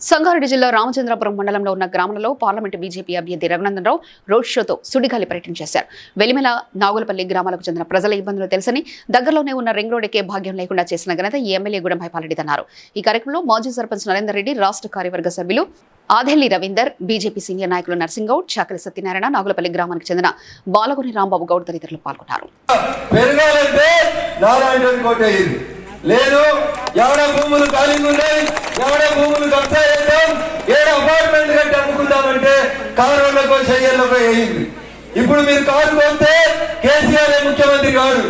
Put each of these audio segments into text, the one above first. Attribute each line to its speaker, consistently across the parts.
Speaker 1: సంగారెడ్డి జిల్లా రామచంద్రపురం మండలంలో ఉన్న గ్రామంలో పార్లమెంటు బీజేపీ అభ్యర్థి రఘునందనరావు రోడ్ షోతో సుడిగాలి పర్యటన చేశారు. వెలిమెల నాగులపల్లి గ్రామాలకు చెందిన ప్రజల ఇబ్బందులు తెలుసని దగ్గరలోనే ఉన్న రింగ్ రోడ్ ఎక్కే భాగ్యం లేకుండా చేసిన ఘనత ఈ ఎమ్మెల్యే గుడం అన్నారు ఈ కార్యక్రమంలో మాజీ సర్పంచ్ నరేందర్ రెడ్డి రాష్ట్ర కార్యవర్గ సభ్యులు ఆదెల్లి రవీందర్ బీజేపీ సీనియర్ నాయకులు నర్సింగౌడ్ చాకలి సత్యనారాయణ నాగులపల్లి గ్రామానికి చెందిన బాలగుని రాంబాబు గౌడ్ తదితరులు పాల్గొన్నారు.
Speaker 2: లేదు ఎవడ భూములు ఖాళీగా ఉన్నాయి ఎవడ భూములు కడతాయి కారులకు చెయ్యలకు వేయింది ఇప్పుడు మీరు కారు కొంటే కేసీఆర్ ముఖ్యమంత్రి కాడు.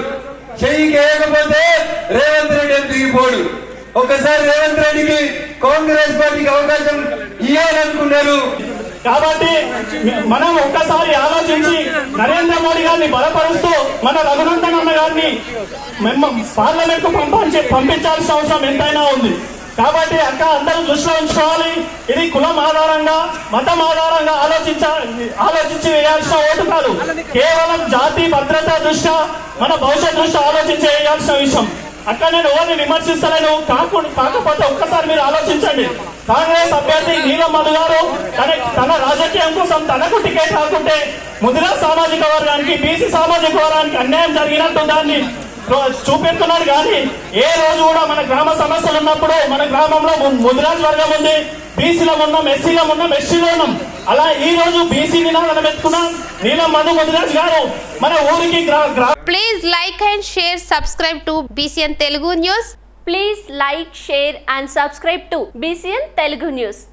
Speaker 2: చెయ్యి వేయకపోతే రేవంత్ రెడ్డి ఏం దిగిపోడు ఒకసారి రేవంత్ రెడ్డికి కాంగ్రెస్ పార్టీకి అవకాశం ఇవ్వాలనుకున్నారు
Speaker 3: కాబట్టి మనం ఒక్కసారి ఆలోచించి నరేంద్ర మోడీ గారిని బలపరుస్తూ మన రఘునందన్ అన్న గారిని పార్లమెంట్కు పంపించాల్సిన అవసరం ఎంతైనా ఉంది. కాబట్టి అక్క అందరూ దృష్టిలో ఉంచుకోవాలి. ఇది కులం ఆధారంగా మతం ఆధారంగా ఆలోచించ ఆలోచించి వేయాల్సిన ఓటు కాదు. కేవలం జాతి భద్రత దృష్ట్యా మన భవిష్యత్ దృష్ట్యా ఆలోచించి వేయాల్సిన విషయం. అక్కడ నేను ఎవరిని విమర్శిస్తలేను కాకుండా కాకపోతే ఒక్కసారి మీరు ఆలోచించండి. కాంగ్రెస్ అభ్యర్థి నీలం మధు గారు తన తన రాజకీయం కోసం తనకు టికెట్ రాకుంటే ముదిరా సామాజిక వర్గానికి బీసీ సామాజిక వర్గానికి అన్యాయం జరిగినట్టు దాన్ని చూపెడుతున్నారు కానీ ఏ రోజు కూడా మన గ్రామ సమస్యలు ఉన్నప్పుడు మన గ్రామంలో ముదిరాజ్ వర్గం ఉంది బీసీలో ఉన్నాం ఎస్సీలో ఉన్నాం ఎస్సీలో ఉన్నాం. అలా ఈ రోజు బీసీ నినాదం ఎత్తుకున్నాం నీలం మధు ముదిరాజ్ గారు మన ఊరికి
Speaker 4: please like and share subscribe to BCN Telugu news
Speaker 5: please like share and subscribe to BCN Telugu news